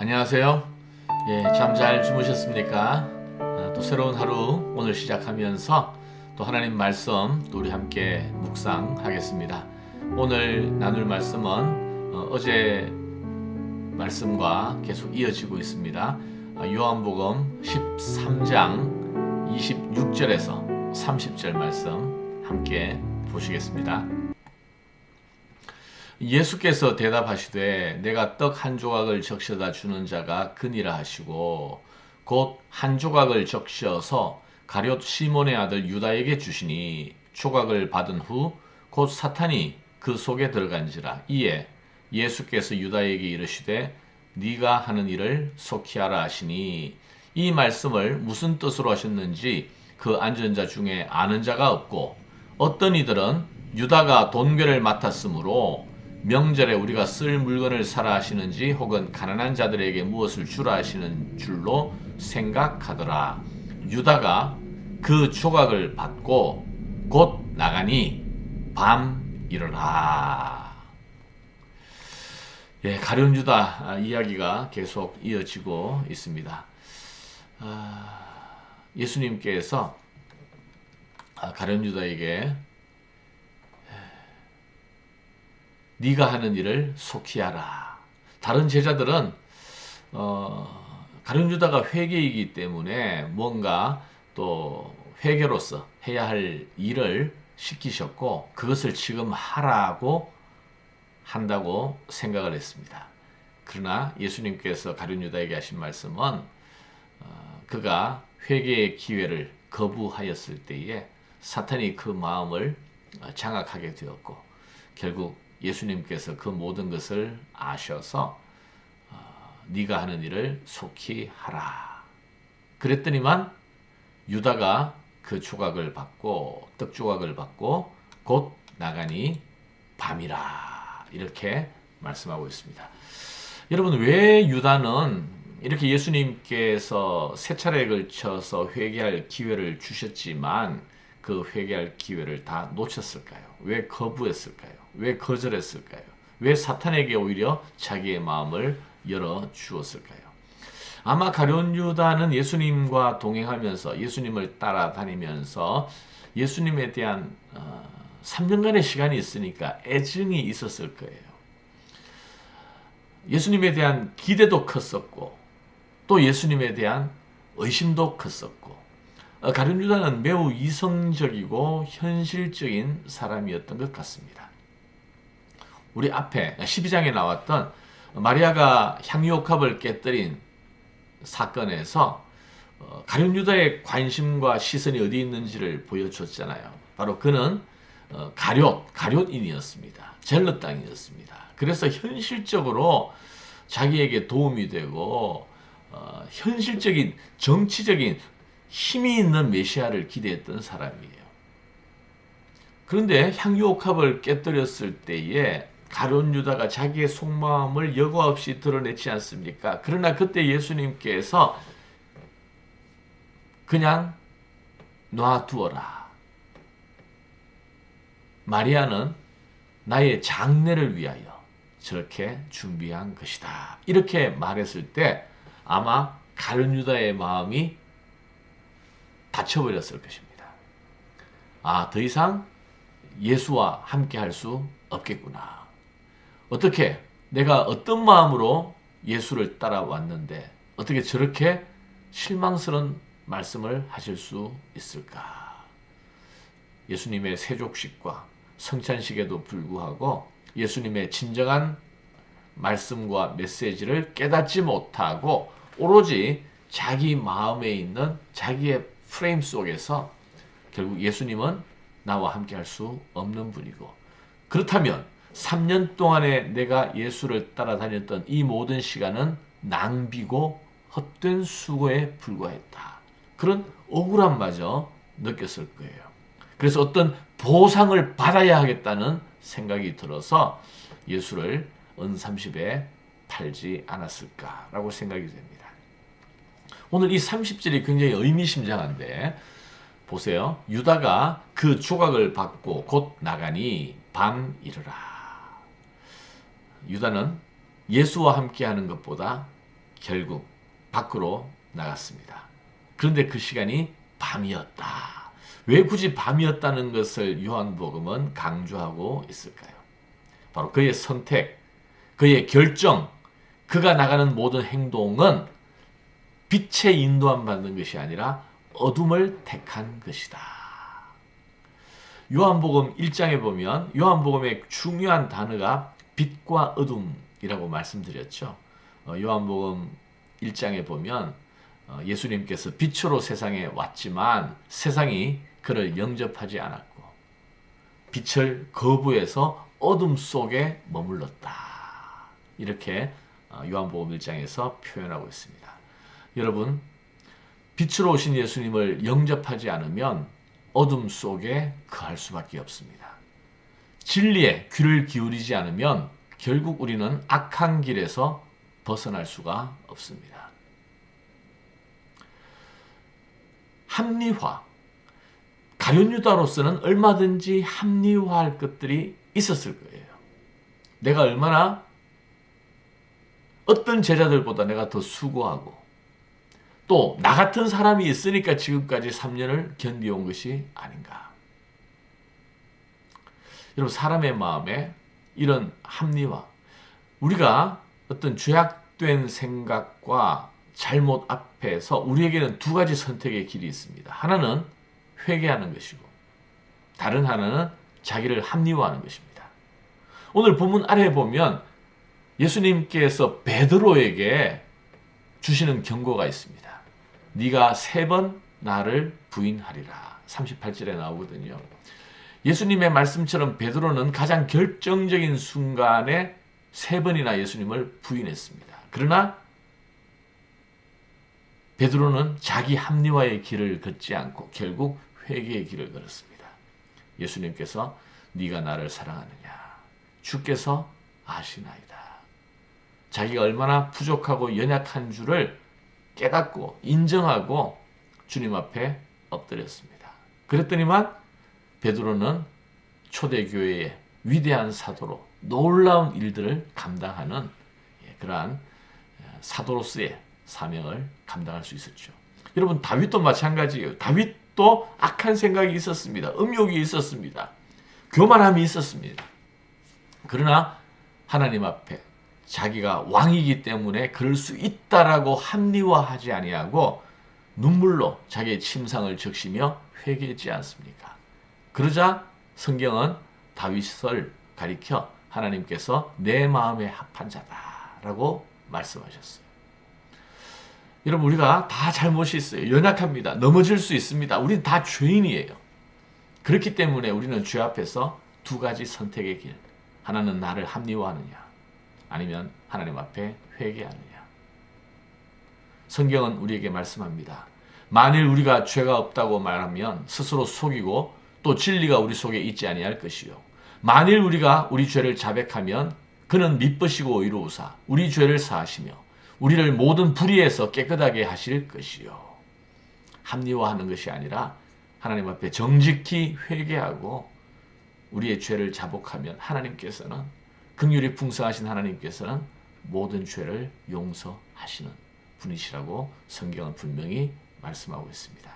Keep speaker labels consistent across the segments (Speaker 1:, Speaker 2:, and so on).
Speaker 1: 안녕하세요. 예, 잠 잘 주무셨습니까? 아, 또 새로운 하루 오늘 시작하면서 또 하나님 말씀 또 우리 함께 묵상하겠습니다. 오늘 나눌 말씀은 어, 어제 말씀과 계속 이어지고 있습니다. 아, 요한복음 13장 26절에서 30절 말씀 함께 보시겠습니다. 예수께서 대답하시되 내가 떡 한 조각을 적셔다 주는 자가 그니라 하시고 곧 한 조각을 적셔서 가룟 시몬의 아들 유다에게 주시니 조각을 받은 후 곧 사탄이 그 속에 들어간지라. 이에 예수께서 유다에게 이르시되 네가 하는 일을 속히 하라 하시니 이 말씀을 무슨 뜻으로 하셨는지 그 앉은 자 중에 아는 자가 없고 어떤 이들은 유다가 돈괴를 맡았으므로 명절에 우리가 쓸 물건을 사라 하시는지 혹은 가난한 자들에게 무엇을 주라 하시는 줄로 생각하더라. 유다가 그 조각을 받고 곧 나가니 밤 일어나. 예, 가룟 유다 이야기가 계속 이어지고 있습니다. 아, 예수님께서 아, 가룟 유다에게 네가 하는 일을 속히 하라. 다른 제자들은 어, 가룟 유다가 회개이기 때문에 뭔가 또 회개로서 해야 할 일을 시키셨고 그것을 지금 하라고 한다고 생각을 했습니다. 그러나 예수님께서 가룟 유다에게 하신 말씀은 어, 그가 회개의 기회를 거부하였을 때에 사탄이 그 마음을 장악하게 되었고 결국 예수님께서 그 모든 것을 아셔서 어, 네가 하는 일을 속히 하라. 그랬더니만 유다가 그 조각을 받고 떡 조각을 받고 곧 나가니 밤이라 이렇게 말씀하고 있습니다. 여러분 왜 유다는 이렇게 예수님께서 세 차례에 걸쳐서 회개할 기회를 주셨지만 그 회개할 기회를 다 놓쳤을까요? 왜 거부했을까요? 왜 거절했을까요? 왜 사탄에게 오히려 자기의 마음을 열어 주었을까요? 아마 가룟 유다는 예수님과 동행하면서 예수님을 따라다니면서 예수님에 대한 어, 3년간의 시간이 있으니까 애증이 있었을 거예요. 예수님에 대한 기대도 컸었고 또 예수님에 대한 의심도 컸었고 어, 가룟 유다는 매우 이성적이고 현실적인 사람이었던 것 같습니다. 우리 앞에 12장에 나왔던 마리아가 향유옥합을 깨뜨린 사건에서 어, 가룟 유다의 관심과 시선이 어디 있는지를 보여줬잖아요. 바로 그는 어, 가룟, 가룟인이었습니다. 젤러 땅이었습니다. 그래서 현실적으로 자기에게 도움이 되고 현실적인 정치적인 힘이 있는 메시아를 기대했던 사람이에요. 그런데 향유옥합을 깨뜨렸을 때에 가론 유다가 자기의 속마음을 여과 없이 드러내지 않습니까? 그러나 그때 예수님께서 그냥 놔두어라. 마리아는 나의 장례를 위하여 저렇게 준비한 것이다. 이렇게 말했을 때 아마 가룟 유다의 마음이 닫혀버렸을 것입니다. 아, 더 이상 예수와 함께 할 수 없겠구나. 어떻게 내가 어떤 마음으로 예수를 따라왔는데 어떻게 저렇게 실망스러운 말씀을 하실 수 있을까? 예수님의 세족식과 성찬식에도 불구하고 예수님의 진정한 말씀과 메시지를 깨닫지 못하고 오로지 자기 마음에 있는 자기의 프레임 속에서 결국 예수님은 나와 함께 할 수 없는 분이고 그렇다면 3년 동안에 내가 예수를 따라다녔던 이 모든 시간은 낭비고 헛된 수고에 불과했다. 그런 억울함마저 느꼈을 거예요. 그래서 어떤 보상을 받아야 하겠다는 생각이 들어서 예수를 은 30에 팔지 않았을까라고 생각이 됩니다. 오늘 이 30절이 굉장히 의미심장한데 보세요. 유다가 그 조각을 받고 곧 나가니 밤 이르라. 유다는 예수와 함께 하는 것보다 결국 밖으로 나갔습니다. 그런데 그 시간이 밤이었다. 왜 굳이 밤이었다는 것을 요한복음은 강조하고 있을까요? 바로 그의 선택, 그의 결정, 그가 나가는 모든 행동은 빛의 인도함 받는 것이 아니라 어둠을 택한 것이다. 요한복음 1장에 보면 요한복음의 중요한 단어가 빛과 어둠이라고 말씀드렸죠. 어, 요한복음 1장에 보면 어, 예수님께서 빛으로 세상에 왔지만 세상이 그를 영접하지 않았고 빛을 거부해서 어둠 속에 머물렀다. 이렇게 어, 요한복음 1장에서 표현하고 있습니다. 여러분, 빛으로 오신 예수님을 영접하지 않으면 어둠 속에 거할 수밖에 없습니다. 진리에 귀를 기울이지 않으면 결국 우리는 악한 길에서 벗어날 수가 없습니다. 합리화. 가룟유다로서는 얼마든지 합리화할 것들이 있었을 거예요. 내가 얼마나 어떤 제자들보다 내가 더 수고하고 또 나 같은 사람이 있으니까 지금까지 3년을 견디온 것이 아닌가. 여러분 사람의 마음에 이런 합리화 우리가 어떤 죄악된 생각과 잘못 앞에서 우리에게는 두 가지 선택의 길이 있습니다. 하나는 회개하는 것이고 다른 하나는 자기를 합리화하는 것입니다. 오늘 본문 아래 보면 예수님께서 베드로에게 주시는 경고가 있습니다. 네가 세 번 나를 부인하리라. 38절에 나오거든요. 예수님의 말씀처럼 베드로는 가장 결정적인 순간에 세 번이나 예수님을 부인했습니다. 그러나 베드로는 자기 합리화의 길을 걷지 않고 결국 회개의 길을 걸었습니다. 예수님께서 네가 나를 사랑하느냐 주께서 아시나이다. 자기가 얼마나 부족하고 연약한 줄을 깨닫고 인정하고 주님 앞에 엎드렸습니다. 그랬더니만 베드로는 초대교회의 위대한 사도로 놀라운 일들을 감당하는 예, 그러한 예, 사도로서의 사명을 감당할 수 있었죠. 여러분 다윗도 마찬가지예요. 다윗도 악한 생각이 있었습니다. 음욕이 있었습니다. 교만함이 있었습니다. 그러나 하나님 앞에 자기가 왕이기 때문에 그럴 수 있다라고 합리화하지 아니하고 눈물로 자기의 침상을 적시며 회개했지 않습니까? 그러자 성경은 다윗을 가리켜 하나님께서 내 마음에 합한 자다라고 말씀하셨어요. 여러분 우리가 다 잘못이 있어요. 연약합니다. 넘어질 수 있습니다. 우리는 다 죄인이에요. 그렇기 때문에 우리는 죄 앞에서 두 가지 선택의 길. 하나는 나를 합리화하느냐. 아니면 하나님 앞에 회개하느냐. 성경은 우리에게 말씀합니다. 만일 우리가 죄가 없다고 말하면 스스로 속이고 또 진리가 우리 속에 있지 아니할 것이요. 만일 우리가 우리 죄를 자백하면 그는 미쁘시고 의로우사 우리 죄를 사하시며 우리를 모든 불의에서 깨끗하게 하실 것이요. 합리화하는 것이 아니라 하나님 앞에 정직히 회개하고 우리의 죄를 자복하면 하나님께서는 긍휼이 풍성하신 하나님께서는 모든 죄를 용서하시는 분이시라고 성경은 분명히 말씀하고 있습니다.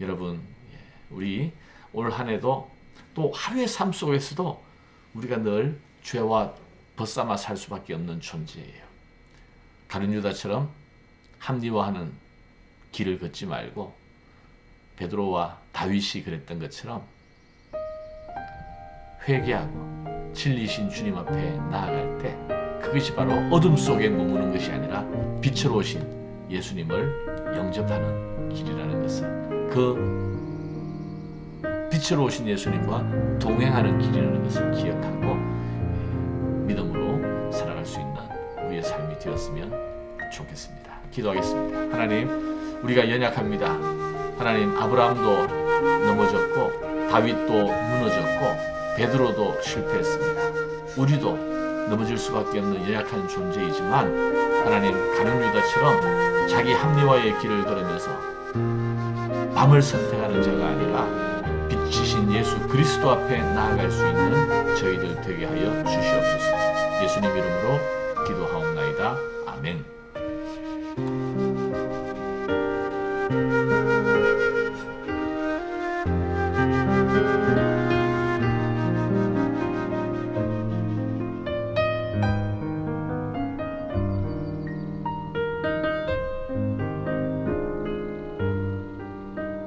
Speaker 1: 여러분, 예, 우리 올 한해도 또 하루의 삶 속에서도 우리가 늘 죄와 벗삼아 살 수밖에 없는 존재예요. 가룟 유다처럼 합리화하는 길을 걷지 말고 베드로와 다윗이 그랬던 것처럼 회개하고 진리신 주님 앞에 나아갈 때 그것이 바로 어둠 속에 머무는 것이 아니라 빛으로 오신 예수님을 영접하는 길이라는 것을 그 빛으로 오신 예수님과 동행하는 길이라는 것을 기억하고 믿음으로 살아갈 수 있는 우리의 삶이 되었으면 좋겠습니다. 기도하겠습니다. 하나님, 우리가 연약합니다. 하나님, 아브라함도 넘어졌고 다윗도 무너졌고 베드로도 실패했습니다. 우리도 넘어질 수밖에 없는 연약한 존재이지만 하나님 가룟 유다처럼 자기 합리화의 길을 걸으면서 밤을 선택하는 자가 아니라 빛이신 예수 그리스도 앞에 나아갈 수 있는 저희들 되게 하여 주시옵소서. 예수님 이름으로 기도하옵나이다. 아멘.